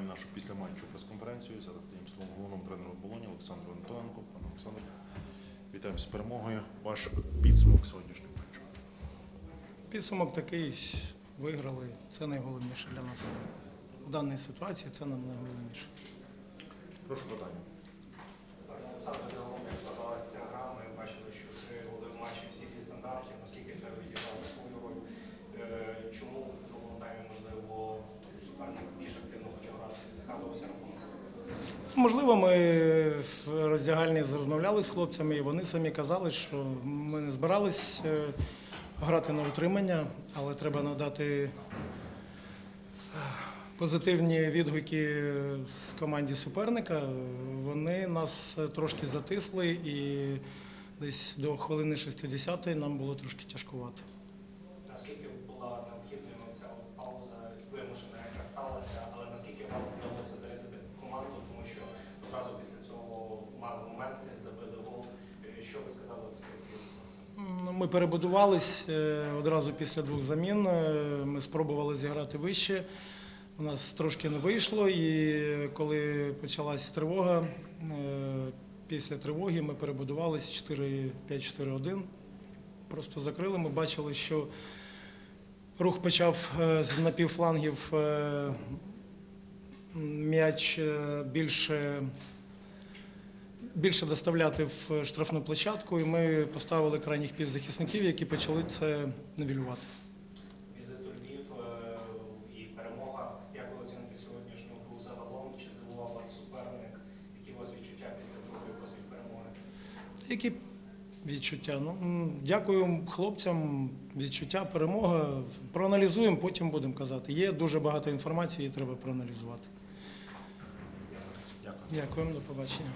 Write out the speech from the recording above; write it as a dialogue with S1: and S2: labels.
S1: Починаємо нашу післяматчу прес-конференцію. Зараз даємо слово головному тренеру оболоні Олександру Антоненку. Пане Олександр, вітаємо з перемогою. Ваш підсумок сьогоднішнього матчу.
S2: Підсумок такий, виграли. Це найголовніше для нас. В даній ситуації це нам найголовніше.
S1: Прошу питання.
S3: Пане Олександре, загалом як складалася ця гра, ми бачили, що три голи в матчі всі зі стандартів, наскільки це відіграло свою роль. Е, Чому в другому таймі, можливо, суперник сказувався рахунок?
S2: Можливо, ми в роздягальні розмовляли з хлопцями, і вони самі казали, що ми не збирались е, грати на утримання, але треба надати е, позитивні відгуки з команді суперника. Вони нас е, трошки затисли і десь до хвилини 60 нам було трошки тяжкувато.
S3: Наскільки була необхідною ця пауза вимушена,
S2: Ми перебудувались е, одразу після двох замін. Е, Ми спробували зіграти вище. У нас трошки не вийшло, і коли почалась тривога, е, після тривоги ми перебудувались 4-5-4-1. Просто закрили. Ми бачили, що рух почав з напівфлангів м'яч більше більше доставляти в штрафну площадку, і ми поставили крайніх півзахисників, які почали це нивелювати.
S3: Які відчуття?
S2: Ну, дякую хлопцям. Відчуття, перемога. Проаналізуємо, потім будемо казати. Є дуже багато інформації, її треба проаналізувати.
S1: Дякую.
S2: Дякуємо, до побачення.